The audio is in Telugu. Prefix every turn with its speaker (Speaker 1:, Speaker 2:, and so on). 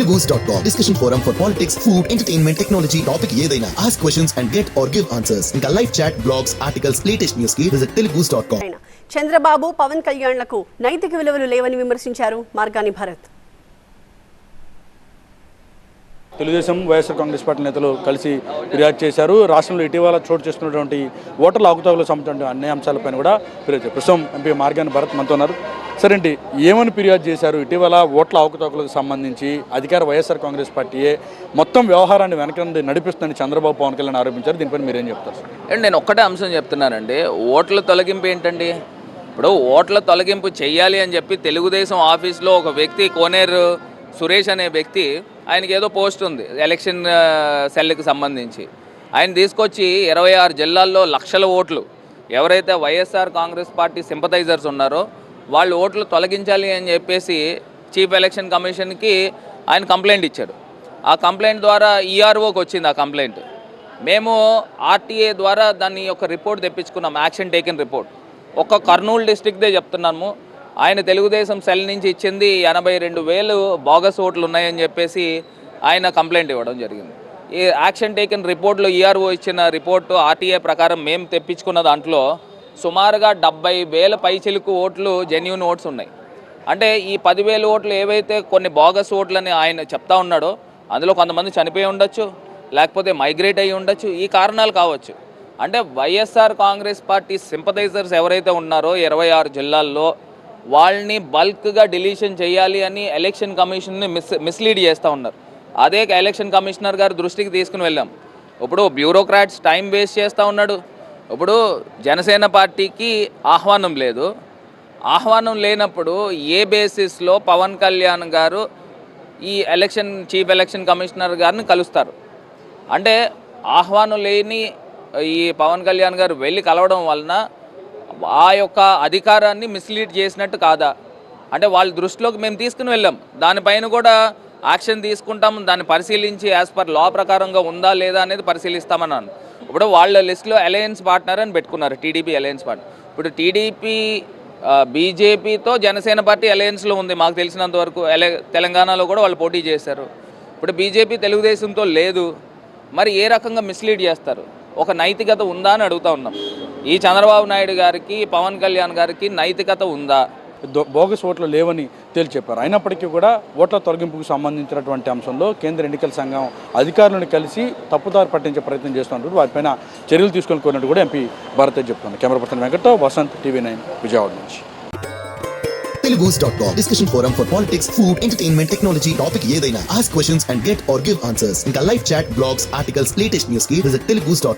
Speaker 1: Telugus dot com discussion forum for politics food entertainment technology topic ఏదైనా. Ask questions and get or give answers ఇంకా live chat blogs articles latest న్యూస్కి visit Telugus dot com
Speaker 2: Chandrababu Pawan కళ్యాణ్లకు నైతిక విలువలు లేవని విమర్శించారు మార్గాని భారత్.
Speaker 3: తెలుగుదేశం వైఎస్ఆర్ కాంగ్రెస్ పార్టీ నేతలు కలిసి ఫిర్యాదు చేశారు. రాష్ట్రంలో ఇటీవల చోటు చేస్తున్నటువంటి ఓటర్ల అవకతవకలకు సంబంధించిన అన్ని అంశాలపైన కూడా ఫిర్యాదు చేశారు. ప్రస్తుతం ఎంపీ మార్గాన్ని భరత్ మనతో ఉన్నారు. సరే అండి ఏమని ఫిర్యాదు చేశారు? ఇటీవల ఓట్ల అవకతవకలకు సంబంధించి అధికార వైఎస్ఆర్ కాంగ్రెస్ పార్టీయే మొత్తం వ్యవహారాన్ని వెనక నడిపిస్తుందని చంద్రబాబు పవన్ కళ్యాణ్ ఆరోపించారు. దీనిపైన మీరేం చెప్తారు అండి
Speaker 4: అండ్ నేను ఒక్కటే అంశం చెప్తున్నానండి. ఓట్ల తొలగింపు ఏంటండి? ఇప్పుడు ఓట్ల తొలగింపు చేయాలి అని చెప్పి తెలుగుదేశం ఆఫీస్లో ఒక వ్యక్తి కోనేరు సురేష్ అనే వ్యక్తి ఆయనకి ఏదో పోస్ట్ ఉంది ఎలక్షన్ సెల్కి సంబంధించి. ఆయన తీసుకొచ్చి ఇరవై ఆరు జిల్లాల్లో లక్షల ఓట్లు. ఎవరైతే వైఎస్ఆర్ కాంగ్రెస్ పార్టీ సింపథైజర్స్ ఉన్నారో వాళ్ళు ఓట్లు తొలగించాలి అని చెప్పేసి చీఫ్ ఎలక్షన్ కమిషన్కి ఆయన కంప్లైంట్ ఇచ్చాడు. ఆ కంప్లైంట్ ద్వారా ఈఆర్ఓకి వచ్చింది ఆ కంప్లైంట్. మేము ఆర్టీఏ ద్వారా దాని యొక్క రిపోర్ట్ తెప్పించుకున్నాం యాక్షన్ టేకెన్ రిపోర్ట్. ఒక్క కర్నూలు డిస్టిక్దే చెప్తున్నాము. ఆయన తెలుగుదేశం సెల్ నుంచి ఇచ్చింది ఎనభై రెండు వేలు బోగస్ ఓట్లు ఉన్నాయని చెప్పేసి ఆయన కంప్లైంట్ ఇవ్వడం జరిగింది. ఈ యాక్షన్ టేకిన్ రిపోర్ట్లో ఈఆర్ఓ ఇచ్చిన రిపోర్టు ఆర్టీఏ ప్రకారం మేము తెప్పించుకున్న దాంట్లో సుమారుగా డెబ్బై వేల పైచిలుకు ఓట్లు జెన్యున్ ఓట్స్ ఉన్నాయి. అంటే ఈ పదివేల ఓట్లు ఏవైతే కొన్ని బోగస్ ఓట్లని ఆయన చెప్తా ఉన్నాడో అందులో కొంతమంది చనిపోయి ఉండొచ్చు లేకపోతే మైగ్రేట్ అయ్యి ఉండొచ్చు ఈ కారణాలు కావచ్చు. అంటే వైఎస్ఆర్ కాంగ్రెస్ పార్టీ సింపథైజర్స్ ఎవరైతే ఉన్నారో ఇరవై ఆరు జిల్లాల్లో వాళ్ళని బల్క్గా డిలీషన్ చేయాలి అని ఎలక్షన్ కమిషన్ని మిస్ మిస్లీడ్ చేస్తూ ఉన్నారు. అదే ఎలక్షన్ కమిషనర్ గారి దృష్టికి తీసుకుని వెళ్ళాం. ఇప్పుడు బ్యూరోక్రాట్స్ టైం వేస్ట్ చేస్తూ ఉన్నాడు. ఇప్పుడు జనసేన పార్టీకి ఆహ్వానం లేదు. ఆహ్వానం లేనప్పుడు ఏ బేసిస్లో పవన్ కళ్యాణ్ గారు ఈ ఎలక్షన్ చీఫ్ ఎలక్షన్ కమిషనర్ గారిని కలుస్తారు? అంటే ఆహ్వానం లేని ఈ పవన్ కళ్యాణ్ గారు వెళ్ళి కలవడం వలన ఆ యొక్క అధికారాన్ని మిస్లీడ్ చేసినట్టు కాదా? అంటే వాళ్ళ దృష్టిలోకి మేము తీసుకుని వెళ్ళాం. దానిపైన కూడా యాక్షన్ తీసుకుంటాం. దాన్ని పరిశీలించి యాజ్ పర్ లా ప్రకారంగా ఉందా లేదా అనేది పరిశీలిస్తామన్నాను. ఇప్పుడు వాళ్ళ లిస్ట్లో అలయన్స్ పార్ట్నర్ అని పెట్టుకున్నారు టీడీపీ అలయన్స్ పార్ట్నర్ ఇప్పుడు టీడీపీ బీజేపీతో జనసేన పార్టీ అలయన్స్లో ఉంది. మాకు తెలిసినంత వరకు తెలంగాణలో కూడా వాళ్ళు పోటీ చేశారు. ఇప్పుడు బీజేపీ తెలుగుదేశంతో లేదు. మరి ఏ రకంగా మిస్లీడ్ చేస్తారు? ఒక నైతికత ఉందా అని అడుగుతా ఉన్నాం. ఈ చంద్రబాబు నాయుడు గారికి పవన్ కళ్యాణ్ గారికి నైతికత ఉందా?
Speaker 3: దో- బోగస్ ఓట్లు లేవని తేల్చి చెప్పారు అయినప్పటికీ కూడా ఓట్ల తొలగింపుకు సంబంధించినటువంటి అంశంలో కేంద్ర ఎన్నికల సంఘం అధికారులను కలిసి తప్పుదారి పట్టించే ప్రయత్నం చేస్తున్నారు వాటిపైన చర్యలు తీసుకొని కోరినట్టు కూడా ఎంపీ భారత్ చెప్తున్నారు. కెమెరా పర్సన్ వెంకట్తో వసంత్ టీవీ నైన్ విజయవాడ నుంచి.
Speaker 1: Com discussion forum for politics food entertainment technology topic ఏదైనా. Ask questions and get or give answers. ఇంకా live chat blogs articles latest న్యూస్కి డాట్ కామ్.